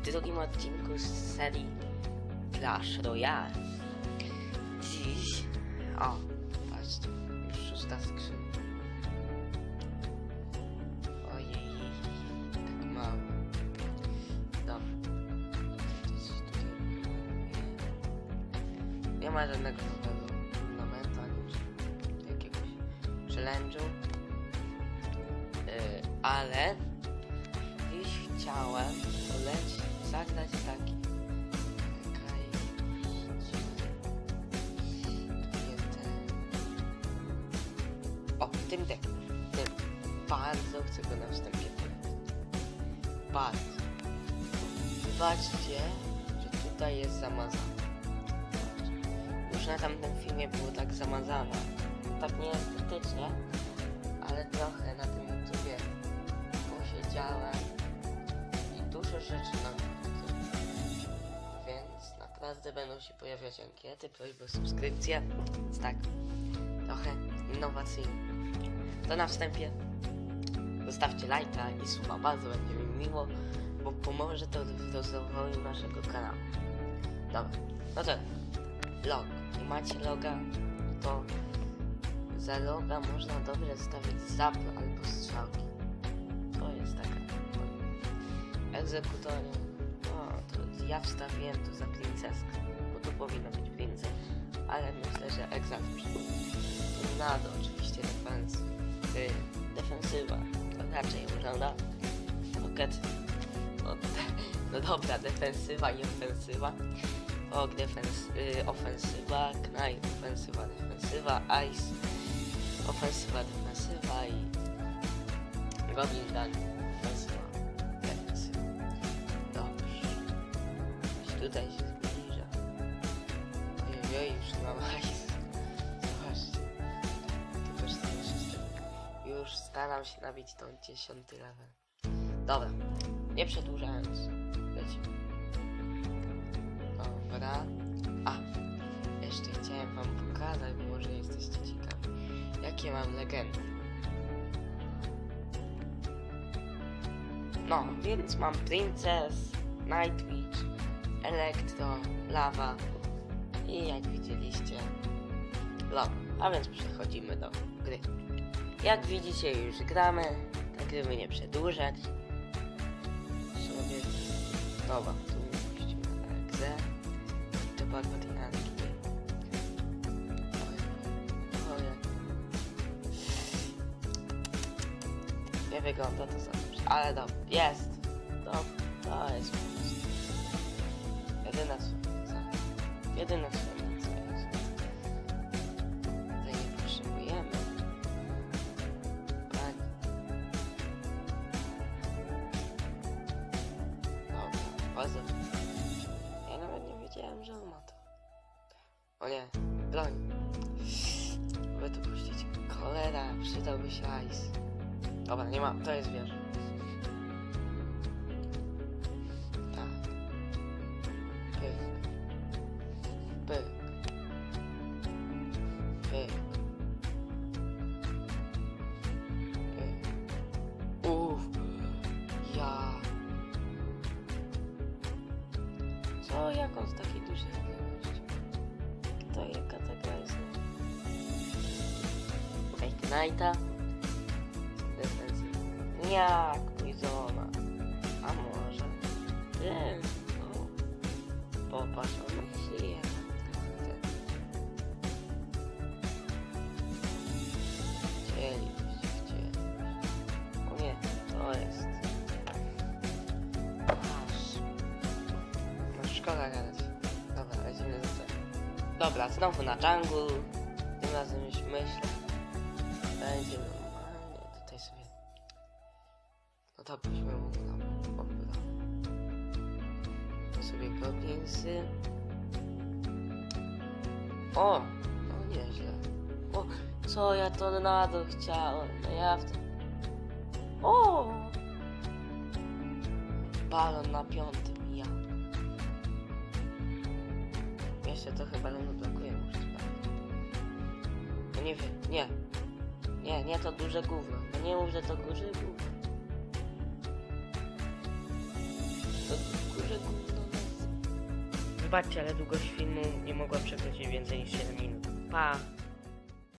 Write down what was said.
w drugim odcinku z serii Clash Royale. Dziś... O, patrzcie, już szósta skrzynka. Ojej, tak mało. Dobra. Nie- ma żadnego nowego ornamentu, ani jakiegoś challenge'u. Yy, ale dziś chciałem polecić, zagrać taki. Czekaj. O, tym tym, tym. Bardzo chcę go na wstępie polecić. Bardzo. Zobaczcie, że tutaj jest zamazane. Już na tamtym filmie było tak zamazane. Tak nie estetycznie, ale trochę na Naprawdę będą się pojawiać ankiety, prośby o subskrypcję. Więc tak, trochę innowacyjnie. To na wstępie zostawcie lajka i suba, bardzo będzie mi miło, bo pomoże to w rozwoju naszego kanału. Dobra, no to log. Nie macie loga, to za loga można dobrze stawiać zap albo strzałki. To jest taka. Egzekutorium. To ja wstawiłem to za princeskę, bo tu powinno być princess. Ale myślę, że egzat Tornado oczywiście defens. Y, defensywa. To raczej wygląda. Rocket. No, no dobra, defensywa i ofensywa. Og, defens, y, ofensywa, Knight, ofensywa, defensywa, Ice, ofensywa, defensywa i Goblin Dan, ofensywa, tutaj się zbliża. Ojej, już nie mam. Zobaczcie. To też jeszcze Już staram się nabić tą dziesiąty level. Dobra, nie przedłużając, lecimy. Dobra. A, jeszcze chciałem wam pokazać, bo może jesteście ciekawi, jakie mam legendy. No, więc mam Princess, Night Witch, Elektro, Lava i jak widzieliście, Lava. A więc przechodzimy do gry. Jak widzicie, już gramy, tak gdyby nie przedłużać. Sobie... Dobra, tu puścimy grę. To barbarynanki. Nie wygląda to za dobrze, ale dobrze, jest. To, to jest. Jedyna słowica jest. Tutaj nie potrzebujemy. Pani. Dobra, bardzo. Ja nawet nie wiedziałem, że on ma to. O nie, broń. Mogę tu puścić. Cholera, przydałby się ice. Dobra, nie ma, to jest wież. Co, jak on z takiej dużej odległości? To jaka ta gra jest? Fake Knighta. Defensyw. Jak Poisona. A może? Wiem. Szkoda gadać. Dobra, lecimy do tego. Dobra, znowu na jungle. Tym razem już myślę. Będzie normalnie. Tutaj sobie. No to byśmy obra. To sobie goblinsy. O! No nieźle. O! Co ja tornado chciałem? No ja w to... O! Balon na piątym, się, to chyba nam blokuje muszę sprawdzić. No nie wiem, nie. Nie, nie to duże gówno. No nie mów, że to duże gówno. To duże gówno. Wybaczcie, ale długość filmu nie mogła przekroczyć więcej niż 7 minut. Pa!